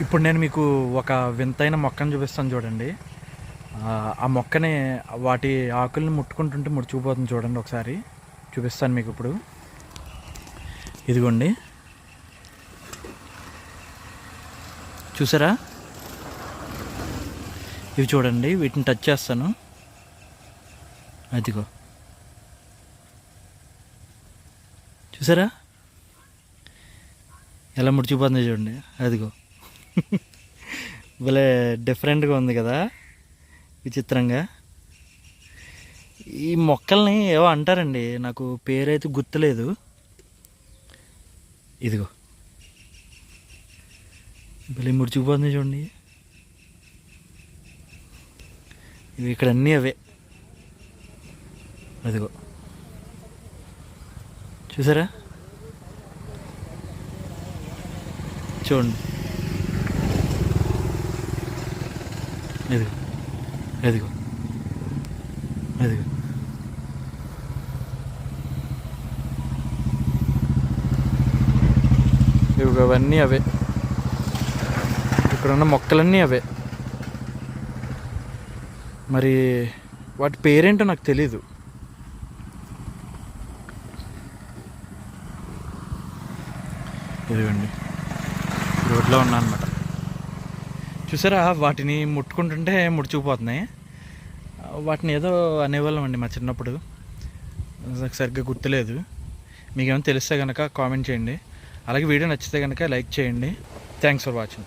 ఇప్పుడు నేను మీకు ఒక వింతైన మొక్కను చూపిస్తాను చూడండి. ఆ, మొక్కని వాటి ఆకుల్ని ముట్టుకుంటుంటే ముడుచుకుపోతుంది చూడండి ఒకసారి. చూపిస్తాను మీకు ఇప్పుడు. ఇదిగోండి. చూసారా? ఇవి చూడండి వీటిని టచ్ చేస్తాను. అదిగో. చూసారా? ఎలా ముడిచిపోతుంది చూడండి. అదిగో. భలే డిఫరెంట్గా ఉంది కదా విచిత్రంగా. ఈ మొక్కల్ని ఏవో అంటారండి నాకు పేరైతే గుర్తులేదు. ఇదిగో. భలే ముడిచిపోతుంది చూడండి. ఇవి ఇక్కడ అన్నీ అవే. అదిగో. చూసారా? చూడండి. ఎదిగో ఎదిగో ఎదిగో ఇవి అవన్నీ అవే. ఇక్కడ ఉన్న మొక్కలన్నీ అవే. మరి వాటి పేరేంటో నాకు తెలీదు. ఇదిగోండి. రోడ్లో ఉన్నా అనమాట చూసారా? వాటిని ముట్టుకుంటుంటే ముడుచుకుపోతున్నాయి వాటిని ఏదో అనేవాళ్ళం అండి మా చిన్నప్పుడు. నాకు సరిగ్గా గుర్తులేదు. మీకేమైనా తెలిస్తే కనుక కామెంట్ చేయండి. అలాగే వీడియో నచ్చితే కనుక లైక్ చేయండి. Thanks for watching